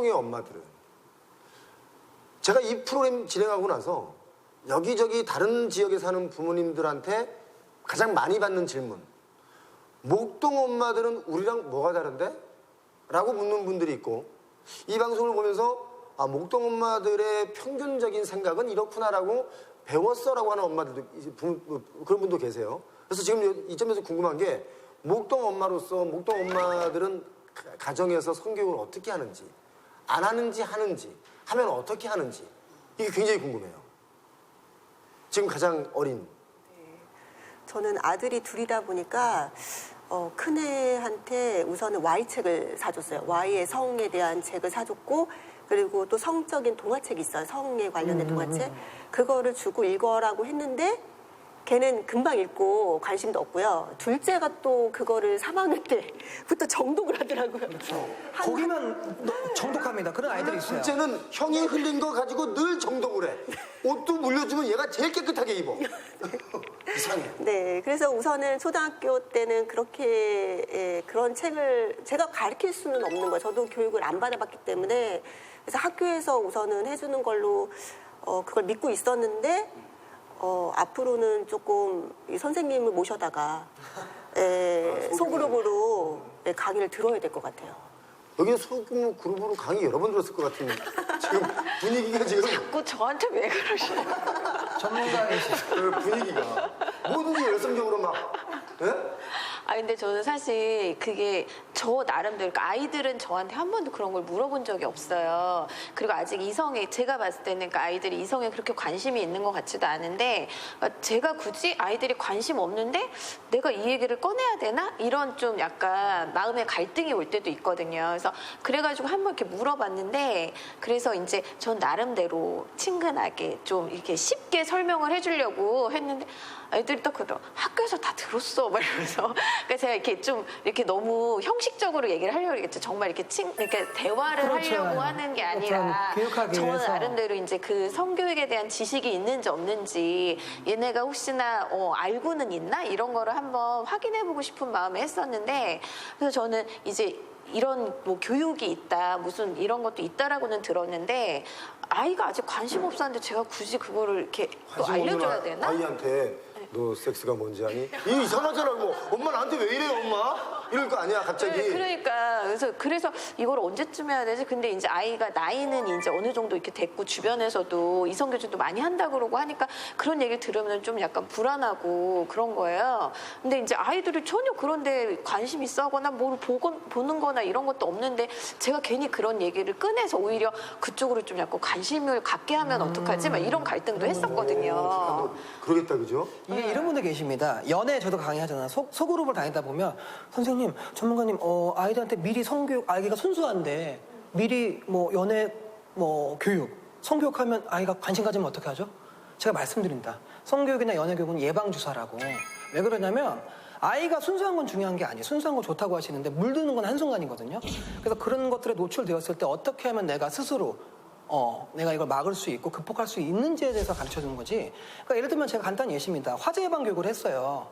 목동의 엄마들은 제가 이 프로그램 진행하고 나서 여기저기 다른 지역에 사는 부모님들한테 가장 많이 받는 질문. 목동 엄마들은 우리랑 뭐가 다른데? 라고 묻는 분들이 있고 이 방송을 보면서 아, 목동 엄마들의 평균적인 생각은 이렇구나라고 배웠어라고 하는 엄마들도 그런 분도 계세요. 그래서 지금 이 점에서 궁금한 게 목동 엄마로서 목동 엄마들은 가- 가정에서 성교육을 어떻게 하는지 안 하는지 하는지 하면 어떻게 하는지 이게 굉장히 궁금해요. 지금 가장 어린 저는 아들이 둘이다 보니까 어, 큰애한테 우선은 Y 책을 사줬어요. Y의 성에 대한 책을 사줬고 그리고 또 성적인 동화책이 있어요. 성에 관련된 동화책. 그거를 주고 읽어라고 했는데 걔는 금방 읽고 관심도 없고요. 둘째가 또 그거를 3학년 때부터 정독을 하더라고요. 한- 거기만 너- 정독합니다. 그런 아이들이 있어요. 둘째는 형이 흘린 거 가지고 늘 정독을 해. 옷도 물려주면 얘가 제일 깨끗하게 입어. 이상해. 네, 그래서 우선은 초등학교 때는 그렇게 예, 그런 책을 제가 가르칠 수는 없는 거예요. 저도 교육을 안 받아봤기 때문에 그래서 학교에서 우선은 해주는 걸로 어, 그걸 믿고 있었는데 어, 앞으로는 조금 이 선생님을 모셔다가 예, 소그룹으로 예, 강의를 들어야 될 것 같아요. 여기 소규모 그룹으로 강의 여러 번 들었을 것 같은 지금 분위기가 지금 자꾸 저한테 왜 그러시는 전문가이시 그 분위기가 뭐든지 열성적으로 막 예? 아 근데 저는 사실 그게 저 나름대로 그러니까 아이들은 저한테 한 번도 그런 걸 물어본 적이 없어요. 그리고 아직 이성에 제가 봤을 때는 그러니까 아이들이 이성에 그렇게 관심이 있는 것 같지도 않은데 그러니까 제가 굳이 아이들이 관심 없는데 내가 이 얘기를 꺼내야 되나 이런 좀 약간 마음의 갈등이 올 때도 있거든요. 그래서 그래가지고 한번 이렇게 물어봤는데 그래서 이제 전 나름대로 친근하게 좀 이렇게 쉽게 설명을 해주려고 했는데 애들이 딱 그러더라고 학교에서 다 들었어 막 이러면서 그러니까 제가 이렇게 좀 이렇게 너무 형식적으로 얘기를 하려고 그랬죠 정말 이렇게 친 이렇게 대화를 그렇죠. 하려고 하는 게 아니라 좀 교육하기 저는 위해서. 나름대로 이제 그 성교육에 대한 지식이 있는지 없는지 얘네가 혹시나 어, 알고는 있나 이런 거를 한번 확인해보고 싶은 마음에 했었는데 그래서 저는 이제 이런 뭐 교육이 있다 무슨 이런 것도 있다라고는 들었는데 아이가 아직 관심 없었는데 제가 굳이 그거를 이렇게 또 알려줘야 아- 되나? 아이한테 너 섹스가 뭔지 아니? 이 이상하잖아 뭐 엄마 나한테 왜 이래 엄마? 이럴 거 아니야 갑자기 네, 그러니까 그래서 그래서 이걸 언제쯤 해야 되지? 근데 이제 아이가 나이는 이제 어느 정도 이렇게 됐고 주변에서도 이성 교제도 많이 한다 그러고 하니까 그런 얘기를 들으면 좀 약간 불안하고 그런 거예요. 근데 이제 아이들이 전혀 그런데 관심 있어하거나 뭘 보건 보는거나 이런 것도 없는데 제가 괜히 그런 얘기를 꺼내서 오히려 그쪽으로 좀 약간 관심을 갖게 하면 어떡하지? 막 이런 갈등도 했었거든요. 어, 그러겠다 그죠? 이게 이런 분들 계십니다. 연애 저도 강의하잖아. 소, 소그룹을 다니다 보면 선생님, 전문가님, 어, 아이들한테 미리 성교육, 아이가 순수한데 미리 뭐 연애 뭐 교육, 성교육하면 아이가 관심 가지면 어떻게 하죠? 제가 말씀드립니다. 성교육이나 연애 교육은 예방 주사라고. 왜 그러냐면 아이가 순수한 건 중요한 게 아니에요. 순수한 거 좋다고 하시는데 물드는 건 한순간이거든요. 그래서 그런 것들에 노출되었을 때 어떻게 하면 내가 스스로 어, 내가 이걸 막을 수 있고 극복할 수 있는지에 대해서 가르쳐 주는 거지. 그러니까 예를 들면 제가 간단히 예시입니다. 화재 예방 교육을 했어요.